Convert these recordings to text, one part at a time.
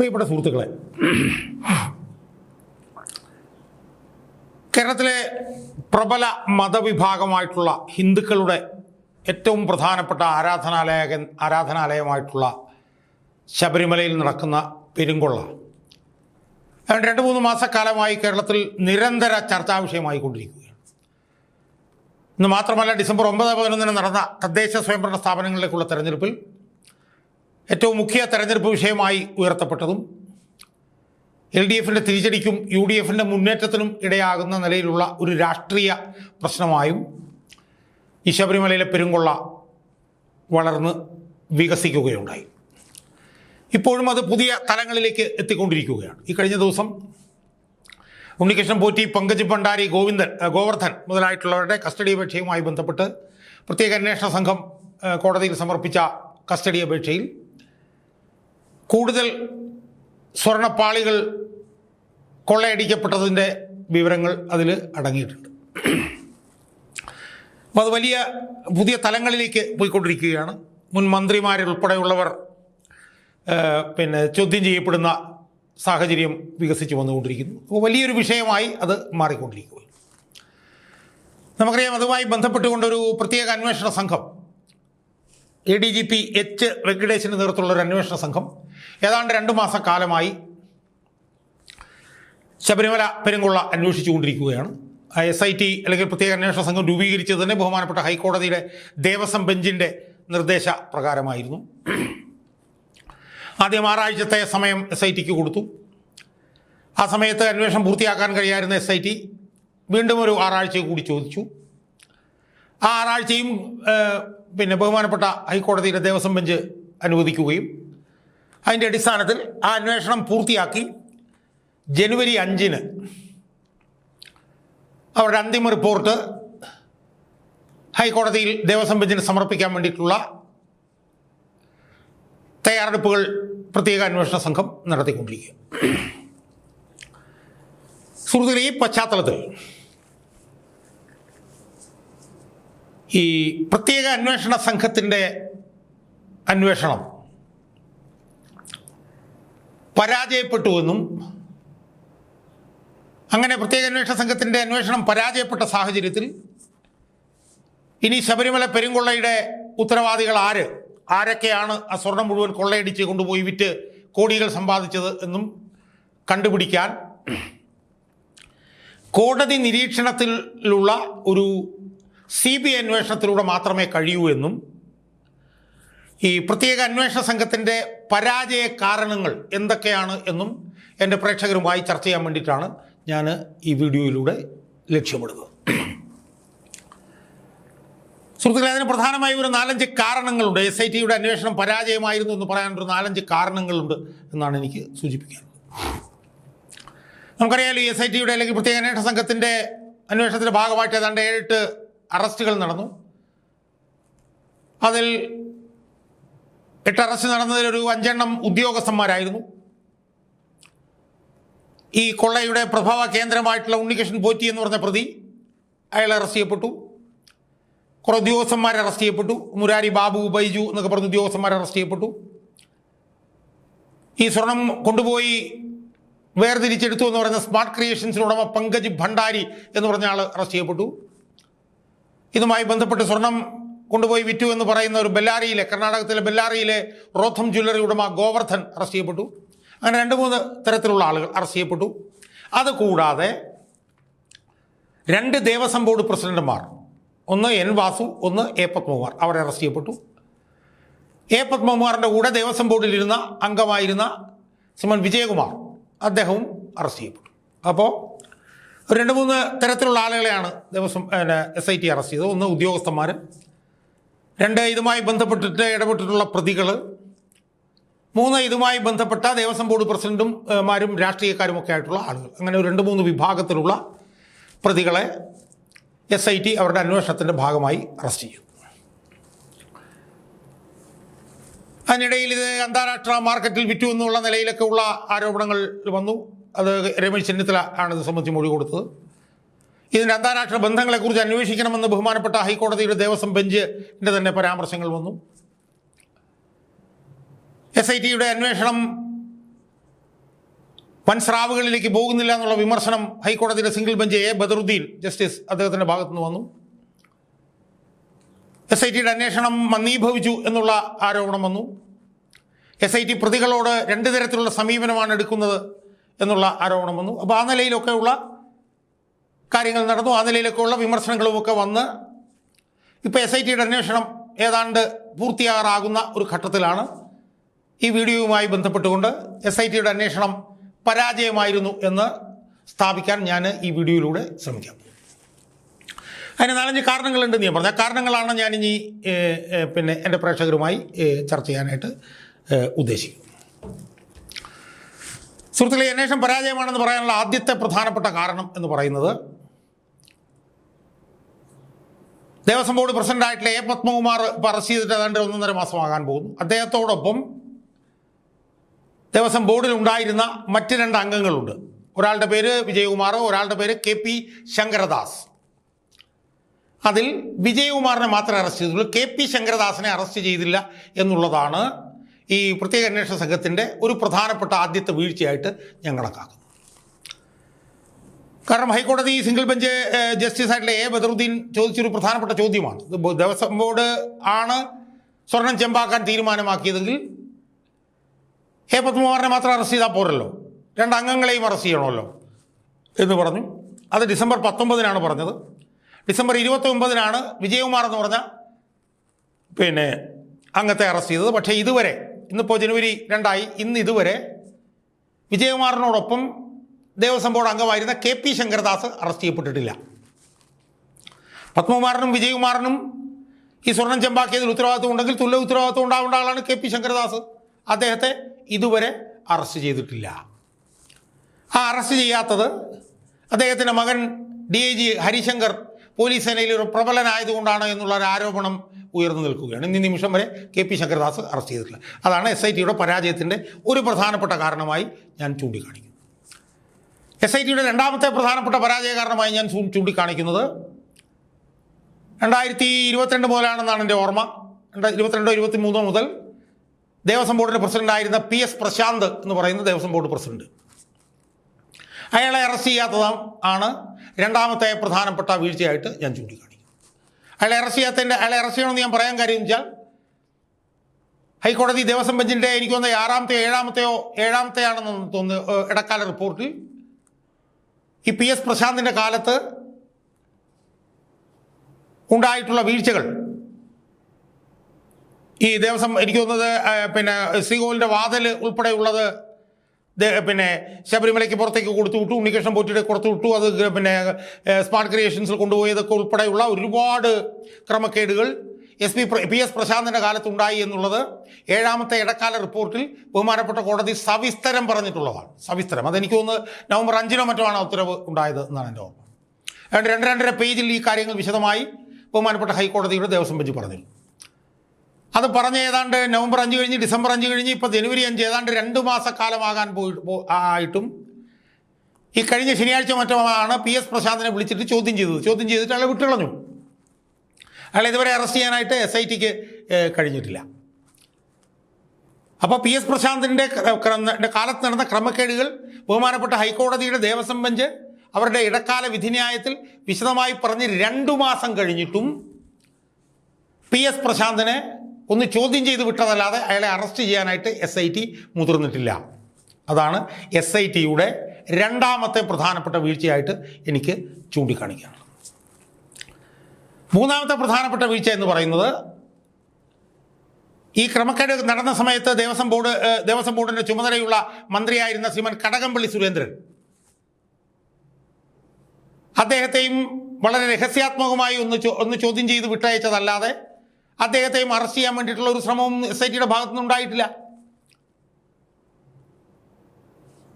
പ്രിയപ്പെട്ട സുഹൃത്തുക്കളെ കേരളത്തിലെ പ്രബല മതവിഭാഗമായിട്ടുള്ള ഹിന്ദുക്കളുടെ ഏറ്റവും പ്രധാനപ്പെട്ട ആരാധനാലയ ആരാധനാലയമായിട്ടുള്ള ശബരിമലയിൽ നടക്കുന്ന പെരുങ്കൊള്ള. രണ്ട് മൂന്ന് മാസക്കാലമായി കേരളത്തിൽ നിരന്തര ചർച്ചാ വിഷയമായി കൊണ്ടിരിക്കുകയാണ് ഇന്ന് മാത്രമല്ല ഡിസംബർ ഒമ്പത് പതിനൊന്നിന് നടന്ന തദ്ദേശ സ്വയംഭരണ സ്ഥാപനങ്ങളിലേക്കുള്ള തെരഞ്ഞെടുപ്പിൽ ഏറ്റവും മുഖ്യ തെരഞ്ഞെടുപ്പ് വിഷയമായി ഉയർത്തപ്പെട്ടതും എൽ ഡി എഫിന്റെ തിരിച്ചടിക്കും യു ഡി എഫിന്റെ മുന്നേറ്റത്തിനും ഇടയാകുന്ന നിലയിലുള്ള ഒരു രാഷ്ട്രീയ പ്രശ്നമായും ഈ ശബരിമലയിലെ പെരുങ്കൊള്ള വളർന്ന് വികസിക്കുകയുണ്ടായി. ഇപ്പോഴും അത് പുതിയ തലങ്ങളിലേക്ക് എത്തിക്കൊണ്ടിരിക്കുകയാണ്. ഈ കഴിഞ്ഞ ദിവസം ഉണ്ണികൃഷ്ണൻ പോറ്റി പങ്കജ് ഭണ്ഡാരി ഗോവിന്ദൻ ഗോവർദ്ധൻ മുതലായിട്ടുള്ളവരുടെ കസ്റ്റഡി അപേക്ഷയുമായി ബന്ധപ്പെട്ട് പ്രത്യേക അന്വേഷണ സംഘം കോടതിയിൽ സമർപ്പിച്ച കസ്റ്റഡി അപേക്ഷയിൽ കൂടുതൽ സ്വർണപ്പാളികൾ കൊള്ളയടിക്കപ്പെട്ടതിന്റെ വിവരങ്ങൾ അതിൽ അടങ്ങിയിട്ടുണ്ട്. അപ്പോൾ അത് വലിയ പുതിയ തലങ്ങളിലേക്ക് പോയിക്കൊണ്ടിരിക്കുകയാണ്. മുൻ മന്ത്രിമാരുൾപ്പെടെയുള്ളവർ പിന്നെ ചോദ്യം ചെയ്യപ്പെടുന്ന സാഹചര്യം വികസിച്ച് വന്നുകൊണ്ടിരിക്കുന്നു. അപ്പോൾ വലിയൊരു വിഷയമായി അത് മാറിക്കൊണ്ടിരിക്കുകയാണ്. നമുക്കറിയാം അതുമായി ബന്ധപ്പെട്ടുകൊണ്ടൊരു പ്രത്യേക അന്വേഷണ സംഘം A D G P H വെങ്കടേശിന്റെ നേതൃത്വമുള്ള ഒരു അന്വേഷണ സംഘം ഏതാണ്ട് രണ്ട് മാസക്കാലമായി ശബരിമല പെരുങ്കൊള്ള അന്വേഷിച്ചുകൊണ്ടിരിക്കുകയാണ്. എസ് ഐ ടി അല്ലെങ്കിൽ പ്രത്യേക അന്വേഷണ സംഘം രൂപീകരിച്ചത് തന്നെ ബഹുമാനപ്പെട്ട ഹൈക്കോടതിയുടെ ദേവസ്വം ബെഞ്ചിന്റെ നിർദ്ദേശ പ്രകാരമായിരുന്നു ആദ്യം ആറാഴ്ചത്തെ സമയം എസ് ഐ ടിക്ക് കൊടുത്തു. ആ സമയത്ത് അന്വേഷണം പൂർത്തിയാക്കാൻ കഴിയായിരുന്ന എസ് ഐ ടി വീണ്ടും ഒരു ആറാഴ്ച കൂടി ചോദിച്ചു. ആ ആറാഴ്ചയും പിന്നെ ബഹുമാനപ്പെട്ട ഹൈക്കോടതിയുടെ ദേവസ്വം ബെഞ്ച് അനുവദിക്കുകയും അതിന്റെ അടിസ്ഥാനത്തിൽ ആ അന്വേഷണം പൂർത്തിയാക്കി ജനുവരി അഞ്ചിന് അവരുടെ അന്തിമ റിപ്പോർട്ട് ഹൈക്കോടതിയിൽ ദേവസ്വം ബെഞ്ചിന് സമർപ്പിക്കാൻ വേണ്ടിയിട്ടുള്ള തയ്യാറെടുപ്പുകൾ പ്രത്യേക അന്വേഷണ സംഘം നടത്തിക്കൊണ്ടിരിക്കുക സുഹൃത്തുക്കളെ ഈ പശ്ചാത്തലത്തിൽ ഈ പ്രത്യേക അന്വേഷണ സംഘത്തിന്റെ അന്വേഷണം പരാജയപ്പെട്ടുവെന്നും അങ്ങനെ പ്രത്യേക അന്വേഷണ സംഘത്തിന്റെ അന്വേഷണം പരാജയപ്പെട്ട സാഹചര്യത്തിൽ ഇനി ശബരിമല പെരുങ്കൊള്ളയുടെ ഉത്തരവാദികൾ ആര്? ആരൊക്കെയാണ് ആ സ്വർണം മുഴുവൻ കൊള്ളയടിച്ച് കൊണ്ടുപോയി വിറ്റ് കോടികൾ സമ്പാദിച്ചത് എന്നും കണ്ടുപിടിക്കാൻ കോടതി നിരീക്ഷണത്തിലുള്ള ഒരു സി ബി അന്വേഷണത്തിലൂടെ മാത്രമേ കഴിയൂ എന്നും ഈ പ്രത്യേക അന്വേഷണ സംഘത്തിന്റെ പരാജയ കാരണങ്ങൾ എന്തൊക്കെയാണ് എന്നും എന്റെ പ്രേക്ഷകരുമായി ചർച്ച ചെയ്യാൻ വേണ്ടിയിട്ടാണ് ഞാൻ ഈ വീഡിയോയിലൂടെ ലക്ഷ്യമിടുന്നത്. സുഹൃത്തുക്കളെ അതിന് പ്രധാനമായും ഒരു നാലഞ്ച് കാരണങ്ങളുണ്ട്. എസ് ഐ ടിയുടെ അന്വേഷണം പരാജയമായിരുന്നു എന്ന് പറയാൻ ഒരു നാലഞ്ച് കാരണങ്ങളുണ്ട് എന്നാണ് എനിക്ക് സൂചിപ്പിക്കാൻ. നമുക്കറിയാലോ എസ് ഐ ടിയുടെ അല്ലെങ്കിൽ പ്രത്യേക അന്വേഷണ സംഘത്തിന്റെ അന്വേഷണത്തിന്റെ ഭാഗമായിട്ട് ഏതാണ്ട് ഏഴെട്ട് അറസ്റ്റുകൾ നടന്നു. അതിൽ എട്ട് അറസ്റ്റ് നടന്നതിൽ ഒരു അഞ്ചെണ്ണം ഉദ്യോഗസ്ഥന്മാരായിരുന്നു. ഈ കൊള്ളയുടെ പ്രഭാവ കേന്ദ്രമായിട്ടുള്ള ഉണ്ണികൃഷ്ണൻ പോറ്റി എന്ന് പറഞ്ഞ പ്രതി അയാൾ അറസ്റ്റ് ചെയ്യപ്പെട്ടു. കുറേ ഉദ്യോഗസ്ഥന്മാർ അറസ്റ്റ് ചെയ്യപ്പെട്ടു. മുരാരി ബാബു ബൈജു എന്നൊക്കെ പറഞ്ഞ ഉദ്യോഗസ്ഥന്മാർ അറസ്റ്റ് ചെയ്യപ്പെട്ടു. ഈ സ്വർണം കൊണ്ടുപോയി വേർതിരിച്ചെടുത്തു എന്ന് പറയുന്ന സ്മാർട്ട് ക്രിയേഷൻസിന് ഉടമ പങ്കജ് ഭണ്ഡാരി എന്ന് പറഞ്ഞ ആൾ അറസ്റ്റ് ചെയ്യപ്പെട്ടു. ഇതുമായി ബന്ധപ്പെട്ട് സ്വർണം കൊണ്ടുപോയി വിറ്റു എന്ന് പറയുന്ന ഒരു ബെല്ലാരിയിലെ കർണാടകത്തിലെ ബെല്ലാരിയിലെ റോഥം ജ്വല്ലറി ഉടമ ഗോവർദ്ധൻ അറസ്റ്റ് ചെയ്യപ്പെട്ടു. അങ്ങനെ രണ്ട് മൂന്ന് തരത്തിലുള്ള ആളുകൾ അറസ്റ്റ് ചെയ്യപ്പെട്ടു. അതുകൂടാതെ രണ്ട് ദേവസ്വം ബോർഡ് പ്രസിഡന്റുമാർ ഒന്ന് എൻ വാസു ഒന്ന് എ പത്മകുമാർ അവർ അറസ്റ്റ് ചെയ്യപ്പെട്ടു. എ പത്മകുമാറിന്റെ കൂടെ ദേവസ്വം ബോർഡിലിരുന്ന അംഗമായിരുന്ന ശ്രീമൻ വിജയകുമാർ അദ്ദേഹവും അറസ്റ്റ് ചെയ്യപ്പെട്ടു. അപ്പോൾ രണ്ട് മൂന്ന് തരത്തിലുള്ള ആളുകളെയാണ് Devaswom S I T arrest ചെയ്തത്. ഒന്ന് ഉദ്യോഗസ്ഥന്മാർ രണ്ട് ഇതുമായി ബന്ധപ്പെട്ടിട്ട് ഇടപെട്ടിട്ടുള്ള പ്രതികൾ. മൂന്ന് ഇതുമായി ബന്ധപ്പെട്ട ദേവസ്വം ബോർഡ് പ്രസിഡന്റും മാരും രാഷ്ട്രീയക്കാരും ഒക്കെ ആയിട്ടുള്ള ആളുകൾ. അങ്ങനെ രണ്ട് മൂന്ന് വിഭാഗത്തിലുള്ള പ്രതികളെ എസ് ഐ ടി അവരുടെ അന്വേഷണത്തിന്റെ ഭാഗമായി അറസ്റ്റ് ചെയ്തു. അതിനിടയിൽ ഇത് അന്താരാഷ്ട്ര മാർക്കറ്റിൽ വിറ്റു എന്നുള്ള നിലയിലൊക്കെ ഉള്ള ആരോപണങ്ങൾ വന്നു. അത് രമേശ് ചെന്നിത്തല ആണ് ഇത് സംബന്ധിച്ച് മൊഴി കൊടുത്തത്. ഇതിന്റെ അന്താരാഷ്ട്ര ബന്ധങ്ങളെക്കുറിച്ച് അന്വേഷിക്കണമെന്ന് ബഹുമാനപ്പെട്ട ഹൈക്കോടതിയുടെ ദേവസ്വം ബെഞ്ചിന്റെ തന്നെ പരാമർശങ്ങൾ വന്നു. എസ് ഐ ടിയുടെ അന്വേഷണം വൻ സ്രാവുകളിലേക്ക് പോകുന്നില്ല എന്നുള്ള വിമർശനം ഹൈക്കോടതിയുടെ single bench A Badaruddeen justice അദ്ദേഹത്തിന്റെ ഭാഗത്തുനിന്ന് വന്നു. എസ് ഐ ടിയുടെ അന്വേഷണം മന്ദീഭവിച്ചു എന്നുള്ള ആരോപണം വന്നു. എസ് ഐ ടി പ്രതികളോട് രണ്ട് തരത്തിലുള്ള സമീപനമാണ് എടുക്കുന്നത് എന്നുള്ള ആരോപണം വന്നു. അപ്പോൾ ആ നിലയിലൊക്കെയുള്ള കാര്യങ്ങൾ നടന്നു. ആ നിലയിലൊക്കെയുള്ള വിമർശനങ്ങളുമൊക്കെ വന്ന് ഇപ്പോൾ എസ് ഐ ടിയുടെ അന്വേഷണം ഏതാണ്ട് പൂർത്തിയാകാറാകുന്ന ഒരു ഘട്ടത്തിലാണ് ഈ വീഡിയോയുമായി ബന്ധപ്പെട്ടുകൊണ്ട് എസ് ഐ ടിയുടെ അന്വേഷണം പരാജയമായിരുന്നു എന്ന് സ്ഥാപിക്കാൻ ഞാൻ ഈ വീഡിയോയിലൂടെ ശ്രമിക്കാം. അതിന് നാലഞ്ച് കാരണങ്ങളുണ്ട് ഞാൻ പറഞ്ഞ. ആ കാരണങ്ങളാണ് ഇനി പിന്നെ എന്റെ പ്രേക്ഷകരുമായി ചർച്ച ചെയ്യാനായിട്ട് ഉദ്ദേശിക്കും സുഹൃത്തുക്കളെ അന്വേഷണം പരാജയമാണെന്ന് പറയാനുള്ള ആദ്യത്തെ പ്രധാനപ്പെട്ട കാരണം എന്ന് പറയുന്നത് ദേവസ്വം ബോർഡ് പ്രസിഡന്റായിട്ടുള്ള എ പത്മകുമാർ അറസ്റ്റ് ചെയ്തിട്ട് ഏതാണ്ട് ഒന്നൊന്നര മാസമാകാൻ പോകുന്നു. അദ്ദേഹത്തോടൊപ്പം ദേവസ്വം ബോർഡിൽ ഉണ്ടായിരുന്ന മറ്റ് രണ്ട് അംഗങ്ങളുണ്ട്. ഒരാളുടെ പേര് വിജയകുമാർ ഒരാളുടെ പേര് കെ പി ശങ്കരദാസ്. അതിൽ വിജയകുമാറിനെ മാത്രമേ അറസ്റ്റ് ചെയ്തുള്ളൂ കെ പി ശങ്കരദാസിനെ അറസ്റ്റ് ചെയ്തില്ല എന്നുള്ളതാണ് ഈ പ്രത്യേക അന്വേഷണ സംഘത്തിന്റെ ഒരു പ്രധാനപ്പെട്ട ആദ്യത്തെ വീഴ്ചയായിട്ട് ഞാൻ കണക്കാക്കുന്നു കാരണം ഹൈക്കോടതി സിംഗിൾ ബെഞ്ച് ജസ്റ്റിസ് ആയിട്ടുള്ള എ ബദറുദ്ദീൻ ചോദിച്ചൊരു പ്രധാനപ്പെട്ട ചോദ്യമാണ്. ദേവസ്വം ബോർഡ് ആണ് സ്വർണം ചെമ്പാക്കാൻ തീരുമാനമാക്കിയതെങ്കിൽ എ പത്മകുമാറിനെ മാത്രം അറസ്റ്റ് ചെയ്താൽ പോരല്ലോ. രണ്ട് അംഗങ്ങളെയും അറസ്റ്റ് ചെയ്യണമല്ലോ എന്ന് പറഞ്ഞു. അത് ഡിസംബർ പത്തൊമ്പതിനാണ് പറഞ്ഞത്. ഡിസംബർ ഇരുപത്തി ഒമ്പതിനാണ് വിജയകുമാർ എന്ന് പറഞ്ഞ പിന്നെ അംഗത്തെ അറസ്റ്റ് ചെയ്തത്. പക്ഷേ ഇതുവരെ ഇന്നിപ്പോൾ ജനുവരി രണ്ടായി ഇന്ന് ഇതുവരെ വിജയകുമാറിനോടൊപ്പം ദേവസ്വം ബോർഡ് അംഗമായിരുന്ന കെ പി ശങ്കരദാസ് അറസ്റ്റ് ചെയ്യപ്പെട്ടിട്ടില്ല. പത്മകുമാറിനും വിജയകുമാറിനും ഈ സ്വർണം ചെമ്പാക്കിയതിൽ ഉത്തരവാദിത്വം ഉണ്ടെങ്കിൽ തുല്യ ഉത്തരവാദിത്വം ഉണ്ടാവേണ്ട ആളാണ് കെ പി ശങ്കരദാസ്. അദ്ദേഹത്തെ ഇതുവരെ അറസ്റ്റ് ചെയ്തിട്ടില്ല. ആ അറസ്റ്റ് ചെയ്യാത്തത് അദ്ദേഹത്തിന്റെ മകൻ D I G Harishankar police സേനയിൽ ഒരു പ്രബലനായതുകൊണ്ടാണ് എന്നുള്ള ഒരു ആരോപണം ഉയർന്നു നിൽക്കുകയാണ്. ഇന്ന് നിമിഷം വരെ കെ പി ശങ്കരദാസ് അറസ്റ്റ് ചെയ്തിട്ടില്ല. അതാണ് എസ് ഐ ടിയുടെ പരാജയത്തിന്റെ ഒരു പ്രധാനപ്പെട്ട കാരണമായി ഞാൻ ചൂണ്ടിക്കാണിക്കുന്നത്. എസ് ഐ ടിയുടെ രണ്ടാമത്തെ പ്രധാനപ്പെട്ട പരാജയ കാരണമായി ഞാൻ ചൂണ്ടിക്കാണിക്കുന്നത്. രണ്ടായിരത്തി ഇരുപത്തിരണ്ട് മുതലാണെന്നാണ് എന്റെ ഓർമ്മ. രണ്ടാ- ഇരുപത്തിരണ്ടോ ഇരുപത്തി മൂന്നോ മുതൽ ദേവസ്വം ബോർഡിന്റെ പ്രസിഡന്റായിരുന്ന പി എസ് പ്രശാന്ത് എന്ന് പറയുന്ന ദേവസ്വം ബോർഡ് പ്രസിഡന്റ്. അയാളെ അറസ്റ്റ് ചെയ്യാത്തതാണ് ആണ് രണ്ടാമത്തെ പ്രധാനപ്പെട്ട വീഴ്ചയായിട്ട് ഞാൻ ചൂണ്ടിക്കാണിക്കും അയാളെ അറസ്റ്റ് ചെയ്യാത്തതിന്റെ അയാളെ അറസ്റ്റ് ചെയ്യണമെന്ന് ഞാൻ പറയാൻ കാര്യം വെച്ചാൽ ഹൈക്കോടതി ദേവസ്വം ബെഞ്ചിന്റെ എനിക്ക് തോന്നുന്ന ആറാമത്തെയോ ഏഴാമത്തെയോ ഏഴാമത്തെയാണെന്ന് തോന്നുന്നു ഇടക്കാല റിപ്പോർട്ടിൽ ഈ പി എസ് പ്രശാന്തിന്റെ കാലത്ത് ഉണ്ടായിട്ടുള്ള വീഴ്ചകൾ. ഈ ദേവസ്വം എനിക്ക് തോന്നുന്നത് പിന്നെ ശ്രീകോവിലിന്റെ വാതിൽ ഉൾപ്പെടെയുള്ളത് പിന്നെ ശബരിമലയ്ക്ക് പുറത്തേക്ക് കൊടുത്തു വിട്ടു ഉണ്ണികൃഷ്ണൻ പോറ്റിയുടെ കൊടുത്തു വിട്ടു അത് പിന്നെ സ്മാർട്ട് ക്രിയേഷൻസിൽ കൊണ്ടുപോയതൊക്കെ ഉൾപ്പെടെയുള്ള ഒരുപാട് ക്രമക്കേടുകൾ എസ് പി പി എസ് പ്രശാന്തിന്റെ കാലത്തുണ്ടായി എന്നുള്ളത് ഏഴാമത്തെ ഇടക്കാല റിപ്പോർട്ടിൽ ബഹുമാനപ്പെട്ട കോടതി സവിസ്തരം പറഞ്ഞിട്ടുള്ളതാണ്. സവിസ്തരം. അതെനിക്ക് തോന്നുന്നു നവംബർ അഞ്ചിനോ മറ്റോ ആണ് ഉത്തരവ് ഉണ്ടായത് എന്നാണ് എന്റെ ഓർമ്മ. രണ്ട് രണ്ട് രണ്ടര പേജിൽ ഈ കാര്യങ്ങൾ വിശദമായി ബഹുമാനപ്പെട്ട ഹൈക്കോടതിയുടെ ദേവസ്വം ബെഞ്ച് പറഞ്ഞു അത് പറഞ്ഞ ഏതാണ്ട് നവംബർ അഞ്ച് കഴിഞ്ഞ് ഡിസംബർ അഞ്ച് കഴിഞ്ഞ് ഇപ്പോൾ ജനുവരി അഞ്ച് ഏതാണ്ട് രണ്ട് മാസക്കാലമാകാൻ പോയി ആയിട്ടും ഈ കഴിഞ്ഞ ശനിയാഴ്ച മറ്റോ ആണ് പി എസ് പ്രശാന്തിനെ വിളിച്ചിട്ട് ചോദ്യം ചെയ്തത്. ചോദ്യം ചെയ്തിട്ട് അയാളെ വിട്ടുകളഞ്ഞു അയാളെ ഇതുവരെ അറസ്റ്റ് ചെയ്യാനായിട്ട് എസ് ഐ ടിക്ക് കഴിഞ്ഞിട്ടില്ല. അപ്പോൾ പി എസ് പ്രശാന്തിന്റെ കാലത്ത് നടന്ന ക്രമക്കേടുകൾ ബഹുമാനപ്പെട്ട ഹൈക്കോടതിയുടെ ദേവസ്വം ബെഞ്ച് അവരുടെ ഇടക്കാല വിധിന്യായത്തിൽ വിശദമായി പറഞ്ഞ് രണ്ടു മാസം കഴിഞ്ഞിട്ടും പി എസ് പ്രശാന്തിനെ ഒന്ന് ചോദ്യം ചെയ്ത് വിട്ടതല്ലാതെ അയാളെ അറസ്റ്റ് ചെയ്യാനായിട്ട് എസ് ഐ ടി മുതിർന്നിട്ടില്ല. അതാണ് എസ് ഐ ടിയുടെ രണ്ടാമത്തെ പ്രധാനപ്പെട്ട വീഴ്ചയായിട്ട് എനിക്ക് ചൂണ്ടിക്കാണിക്കാനുള്ളത്. മൂന്നാമത്തെ പ്രധാനപ്പെട്ട വീഴ്ച എന്ന് പറയുന്നത് ഈ ക്രമക്കേട് നടന്ന സമയത്ത് ദേവസ്വം ബോർഡ് ദേവസ്വം ബോർഡിന്റെ ചുമതലയുള്ള മന്ത്രിയായിരുന്ന ശ്രീമൻ കടകംപള്ളി സുരേന്ദ്രൻ. അദ്ദേഹത്തെയും വളരെ രഹസ്യാത്മകമായി ഒന്ന് ഒന്ന് ചോദ്യം ചെയ്ത് വിട്ടയച്ചതല്ലാതെ അദ്ദേഹത്തെയും അറസ്റ്റ് ചെയ്യാൻ വേണ്ടിയിട്ടുള്ള ഒരു ശ്രമവും എസ് ഐ ടിയുടെ ഭാഗത്തുനിന്ന് ഉണ്ടായിട്ടില്ല.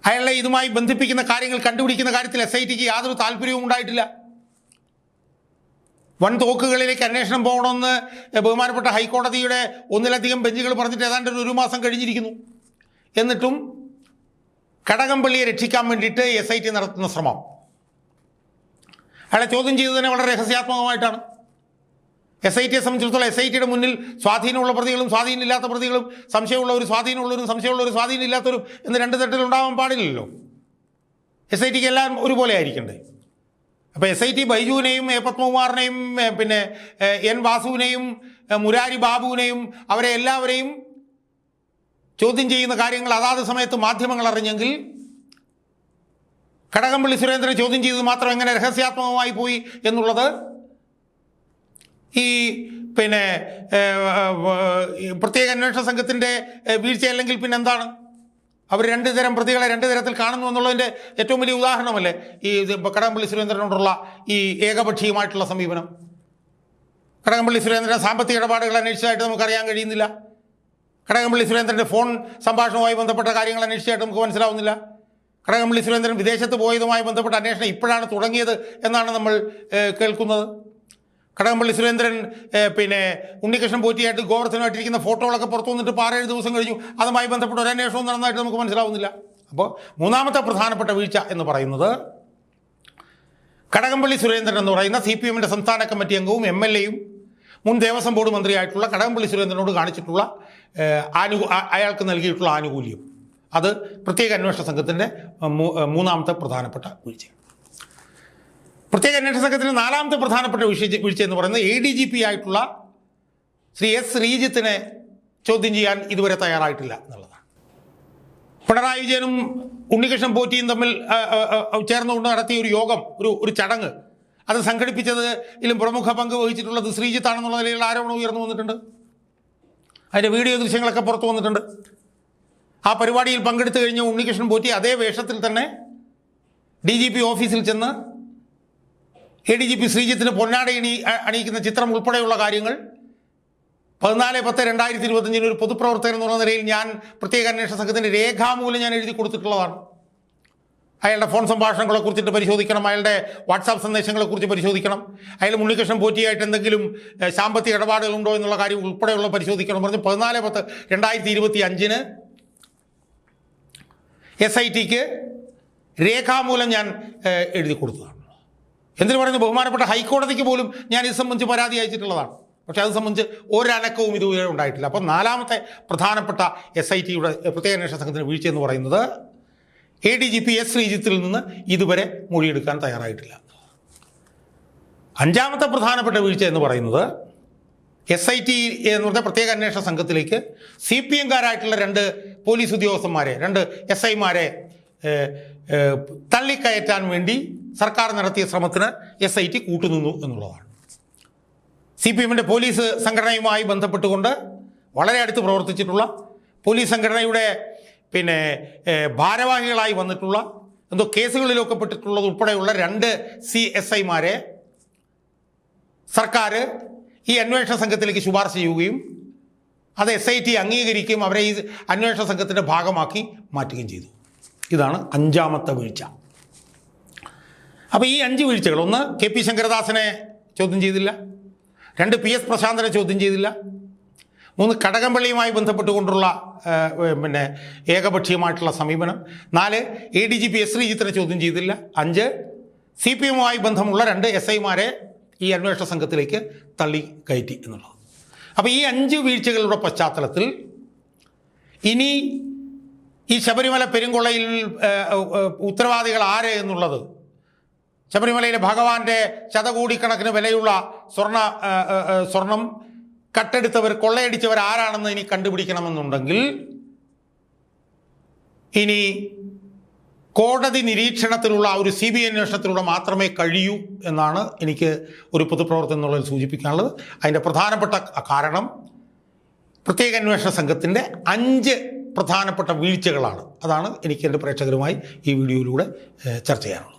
അയാളെ ഇതുമായി ബന്ധിപ്പിക്കുന്ന കാര്യങ്ങൾ കണ്ടുപിടിക്കുന്ന കാര്യത്തിൽ എസ് ഐ ടിക്ക് യാതൊരു താല്പര്യവും ഉണ്ടായിട്ടില്ല. വൻ തോക്കുകളിലേക്ക് അന്വേഷണം പോകണമെന്ന് ബഹുമാനപ്പെട്ട ഹൈക്കോടതിയുടെ ഒന്നിലധികം ബെഞ്ചുകൾ പറഞ്ഞിട്ട് ഏതാണ്ട് ഒരു- ഒരു മാസം കഴിഞ്ഞിരിക്കുന്നു. എന്നിട്ടും കടകംപള്ളിയെ രക്ഷിക്കാൻ വേണ്ടിയിട്ട് എസ് ഐ ടി നടത്തുന്ന ശ്രമം. അയാളെ ചോദ്യം ചെയ്തത് തന്നെ വളരെ രഹസ്യാത്മകമായിട്ടാണ്. എസ് ഐ ടിയെ സംബന്ധിച്ചിടത്തോളം എസ് ഐ ടിയുടെ മുന്നിൽ സ്വാധീനമുള്ള പ്രതികളും സ്വാധീനമില്ലാത്ത പ്രതികളും സംശയമുള്ളവരും സ്വാധീനമുള്ളവരും സംശയമുള്ളവരും സ്വാധീനമില്ലാത്തവരും എന്ന് രണ്ട് തട്ടിലുണ്ടാവാൻ പാടില്ലല്ലോ. എസ് ഐ ടിക്ക് എല്ലാം ഒരുപോലെ ആയിരിക്കണ്ടേ അപ്പോൾ എസ് ഐ ടി ബൈജുവിനെയും എ പത്മകുമാറിനെയും പിന്നെ എൻ വാസുവിനെയും മുരാരി ബാബുവിനെയും അവരെ എല്ലാവരെയും ചോദ്യം ചെയ്യുന്ന കാര്യങ്ങൾ അതാത് സമയത്ത് മാധ്യമങ്ങൾ അറിഞ്ഞെങ്കിൽ കടകംപള്ളി സുരേന്ദ്രനെ ചോദ്യം ചെയ്തത് മാത്രം എങ്ങനെ രഹസ്യാത്മകമായി പോയി എന്നുള്ളത് ഈ പിന്നെ പ്രത്യേക അന്വേഷണ സംഘത്തിന്റെ വീഴ്ച അല്ലെങ്കിൽ പിന്നെ എന്താണ് അവർ രണ്ട് തരം പ്രതികളെ രണ്ട് തരത്തിൽ കാണുന്നു എന്നുള്ളതിന്റെ ഏറ്റവും വലിയ ഉദാഹരണമല്ലേ? ഈ കടകംപള്ളി സുരേന്ദ്രനോടുള്ള ഈ ഏകപക്ഷീയമായിട്ടുള്ള സമീപനം. കടകംപള്ളി സുരേന്ദ്രൻ സാമ്പത്തിക ഇടപാടുകൾ അന്വേഷിച്ചതായിട്ട് നമുക്കറിയാൻ കഴിയുന്നില്ല. കടകംപള്ളി സുരേന്ദ്രന്റെ ഫോൺ സംഭാഷണവുമായി ബന്ധപ്പെട്ട കാര്യങ്ങൾ അന്വേഷിച്ചതായിട്ട് നമുക്ക് മനസ്സിലാവുന്നില്ല. കടകംപള്ളി സുരേന്ദ്രൻ വിദേശത്ത് പോയതുമായി ബന്ധപ്പെട്ട അന്വേഷണം ഇപ്പോഴാണ് തുടങ്ങിയത് എന്നാണ് നമ്മൾ കേൾക്കുന്നത്. കടകംപള്ളി സുരേന്ദ്രൻ പിന്നെ ഉണ്ണികൃഷ്ണൻ പോറ്റിയായിട്ട് ഗോവർദ്ധനമായിട്ടിരിക്കുന്ന ഫോട്ടോകളൊക്കെ പുറത്തു വന്നിട്ട് ആറേഴ് ദിവസം കഴിഞ്ഞു. അതുമായി ബന്ധപ്പെട്ട് ഒരു അന്വേഷണവും നടന്നതായിട്ട് നമുക്ക് മനസ്സിലാവുന്നില്ല. അപ്പോൾ മൂന്നാമത്തെ പ്രധാനപ്പെട്ട വീഴ്ച എന്ന് പറയുന്നത് കടകംപള്ളി സുരേന്ദ്രൻ എന്ന് പറയുന്ന സി പി എമ്മിന്റെ സംസ്ഥാന കമ്മിറ്റി അംഗവും എം എൽ എയും മുൻ ദേവസ്വം ബോർഡ് മന്ത്രിയായിട്ടുള്ള കടകംപള്ളി സുരേന്ദ്രനോട് കാണിച്ചിട്ടുള്ള ആനു അയാൾക്ക് നൽകിയിട്ടുള്ള ആനുകൂല്യം. അത് പ്രത്യേക അന്വേഷണ സംഘത്തിന്റെ മൂന്നാമത്തെ പ്രധാനപ്പെട്ട വീഴ്ചയാണ്. പ്രത്യേക അന്വേഷണ സംഘത്തിന്റെ നാലാമത്തെ പ്രധാനപ്പെട്ട വിഷയ വീഴ്ച എന്ന് പറയുന്നത് എ ഡി ജി പി ആയിട്ടുള്ള ശ്രീ എസ് ശ്രീജിത്തിനെ ചോദ്യം ചെയ്യാൻ ഇതുവരെ തയ്യാറായിട്ടില്ല എന്നുള്ളതാണ്. പിണറായി വിജയനും ഉണ്ണികൃഷ്ണൻ പോറ്റിയും തമ്മിൽ ചേർന്നുകൊണ്ട് നടത്തിയ ഒരു യോഗം ഒരു ഒരു ചടങ്ങ് അത് സംഘടിപ്പിച്ചത് ഇതിലും പ്രമുഖ പങ്ക് വഹിച്ചിട്ടുള്ളത് ശ്രീജിത്താണെന്നുള്ള നിലയിലുള്ള ആരോപണം ഉയർന്നു വന്നിട്ടുണ്ട്. അതിന്റെ വീഡിയോ ദൃശ്യങ്ങളൊക്കെ പുറത്തു വന്നിട്ടുണ്ട്. ആ പരിപാടിയിൽ പങ്കെടുത്തു കഴിഞ്ഞ ഉണ്ണികൃഷ്ണൻ പോറ്റി അതേ വേഷത്തിൽ തന്നെ ഡി ഓഫീസിൽ ചെന്ന് എ ഡി ജി പി ശ്രീജിത്തിന് പൊന്നാടയണി അണിയിക്കുന്ന ചിത്രം ഉൾപ്പെടെയുള്ള കാര്യങ്ങൾ. പതിനാല് പത്ത് രണ്ടായിരത്തി ഇരുപത്തഞ്ചിന് ഒരു പൊതുപ്രവർത്തകൻ എന്നുള്ള നിലയിൽ ഞാൻ പ്രത്യേക അന്വേഷണ സംഘത്തിന്റെ രേഖാമൂലം ഞാൻ എഴുതി കൊടുത്തിട്ടുള്ളതാണ്. അയാളുടെ ഫോൺ സംഭാഷണങ്ങളെ കുറിച്ചിട്ട് പരിശോധിക്കണം അയാളുടെ വാട്സാപ്പ് സന്ദേശങ്ങളെ കുറിച്ച് പരിശോധിക്കണം അയാൾ ഉണ്ണികൃഷ്ണൻ പോറ്റിയായിട്ട് എന്തെങ്കിലും സാമ്പത്തിക ഇടപാടുകളുണ്ടോ എന്നുള്ള കാര്യം ഉൾപ്പെടെയുള്ള പരിശോധിക്കണം പറഞ്ഞ് പതിനാല് പത്ത് രണ്ടായിരത്തി ഇരുപത്തി അഞ്ചിന് എസ് ഐ ടിക്ക് രേഖാമൂലം ഞാൻ എഴുതി കൊടുത്തതാണ്. എന്തിനു പറയുന്നു? ബഹുമാനപ്പെട്ട ഹൈക്കോടതിക്ക് പോലും ഞാൻ ഇത് സംബന്ധിച്ച് പരാതി അയച്ചിട്ടുള്ളതാണ്. പക്ഷേ അത് സംബന്ധിച്ച് ഒരനക്കവും ഇതുവരെ ഉണ്ടായിട്ടില്ല. അപ്പോൾ നാലാമത്തെ പ്രധാനപ്പെട്ട എസ് ഐ ടിയുടെ പ്രത്യേക അന്വേഷണ സംഘത്തിന്റെ വീഴ്ച എന്ന് പറയുന്നത് A D G P S ശ്രീജിത്തിൽ നിന്ന് ഇതുവരെ മൊഴിയെടുക്കാൻ തയ്യാറായിട്ടില്ല. അഞ്ചാമത്തെ പ്രധാനപ്പെട്ട വീഴ്ച എന്ന് പറയുന്നത് എസ് ഐ ടി എന്ന് പറഞ്ഞ പ്രത്യേക അന്വേഷണ സംഘത്തിലേക്ക് സി പി എംകാരായിട്ടുള്ള രണ്ട് പോലീസ് ഉദ്യോഗസ്ഥന്മാരെ രണ്ട് എസ് ഐമാരെ തള്ളിക്കയറ്റാൻ വേണ്ടി സർക്കാർ നടത്തിയ ശ്രമത്തിന് എസ് ഐ ടി കൂട്ടുനിന്നു എന്നുള്ളതാണ്. സി പി എമ്മിന്റെ പോലീസ് സംഘടനയുമായി ബന്ധപ്പെട്ടുകൊണ്ട് വളരെ അടുത്ത് പ്രവർത്തിച്ചിട്ടുള്ള പോലീസ് സംഘടനയുടെ പിന്നെ ഭാരവാഹികളായി വന്നിട്ടുള്ള എന്തോ കേസുകളിലൊക്കെ പെട്ടിട്ടുള്ളത് ഉൾപ്പെടെയുള്ള രണ്ട് സി എസ് ഐമാരെ സർക്കാർ ഈ അന്വേഷണ സംഘത്തിലേക്ക് ശുപാർശ ചെയ്യുകയും അത് എസ് ഐ ടി അംഗീകരിക്കുകയും അവരെ ഈ അന്വേഷണ സംഘത്തിന്റെ ഭാഗമാക്കി മാറ്റുകയും ചെയ്തു. ഇതാണ് അഞ്ചാമത്തെ വീഴ്ച. അപ്പോൾ ഈ അഞ്ച് വീഴ്ചകൾ ഒന്ന് കെ പി ശങ്കരദാസനെ ചോദ്യം ചെയ്തില്ല രണ്ട് പി എസ് പ്രശാന്തനെ ചോദ്യം ചെയ്തില്ല മൂന്ന് കടകംപള്ളിയുമായി ബന്ധപ്പെട്ടുകൊണ്ടുള്ള പിന്നെ ഏകപക്ഷീയമായിട്ടുള്ള സമീപനം നാല് A D G P S ശ്രീജിത്തിനെ ചോദ്യം ചെയ്തില്ല അഞ്ച് സി പി എമ്മുമായി ബന്ധമുള്ള രണ്ട് എസ് ഐമാരെ ഈ അന്വേഷണ സംഘത്തിലേക്ക് തള്ളി കയറ്റി എന്നുള്ളത്. അപ്പോൾ ഈ അഞ്ച് വീഴ്ചകളുടെ പശ്ചാത്തലത്തിൽ ഇനി ഈ ശബരിമല പെരുങ്കൊള്ളയിൽ ഉത്തരവാദികൾ ആര് എന്നുള്ളത് ശബരിമലയിലെ ഭഗവാന്റെ ശതകോടിക്കണക്കിന് വിലയുള്ള ആ, സ്വർണം കട്ടെടുത്തവർ കൊള്ളയടിച്ചവർ ആരാണെന്ന് ഇനി കണ്ടുപിടിക്കണമെന്നുണ്ടെങ്കിൽ ഇനി കോടതി നിരീക്ഷണത്തിലുള്ള ഒരു സി ബി ഐ അന്വേഷണത്തിലൂടെ മാത്രമേ കഴിയൂ എന്നാണ് എനിക്ക് ഒരു പൊതുപ്രവർത്തനം എന്നുള്ളതിൽ സൂചിപ്പിക്കാനുള്ളത്. അതിന്റെ പ്രധാനപ്പെട്ട കാരണം പ്രത്യേക അന്വേഷണ സംഘത്തിന്റെ അഞ്ച് പ്രധാനപ്പെട്ട വീഴ്ചകളാണ്. അതാണ് എനിക്ക് എന്റെ പ്രേക്ഷകരുമായി ഈ വീഡിയോയിലൂടെ ചർച്ച ചെയ്യാനുള്ളത്.